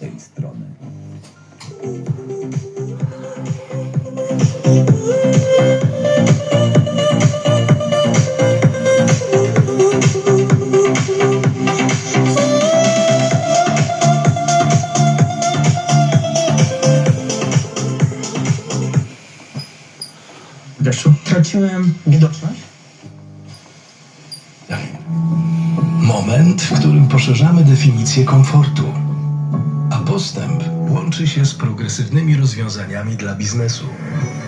tej strony. Deszczu? Traciłem widoczność. Moment, w którym poszerzamy definicję komfortu. Postęp łączy się z progresywnymi rozwiązaniami dla biznesu.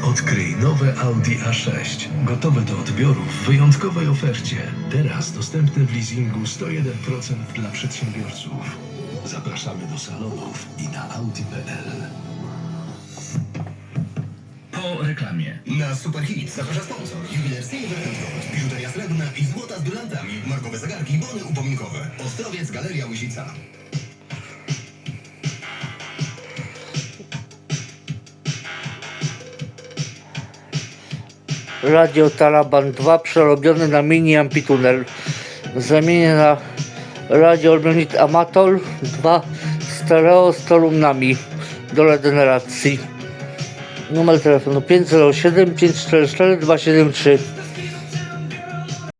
Odkryj nowe Audi A6, gotowe do odbioru w wyjątkowej ofercie. Teraz dostępne w leasingu 101% dla przedsiębiorców. Zapraszamy do salonów i na audi.pl. Po reklamie. Na Superhit zaprasza sponsor. Jubiler Silver Gold. Biżuteria srebrna i złota z brylantami. Markowe zegarki, bony upominkowe. Ostrowiec Galeria Łysica. Radio Taraban 2 przerobiony na mini ampitunel. Zamienię na radio Ormionit Amatol 2 stereo z kolumnami do regeneracji. Numer telefonu 507 544 273.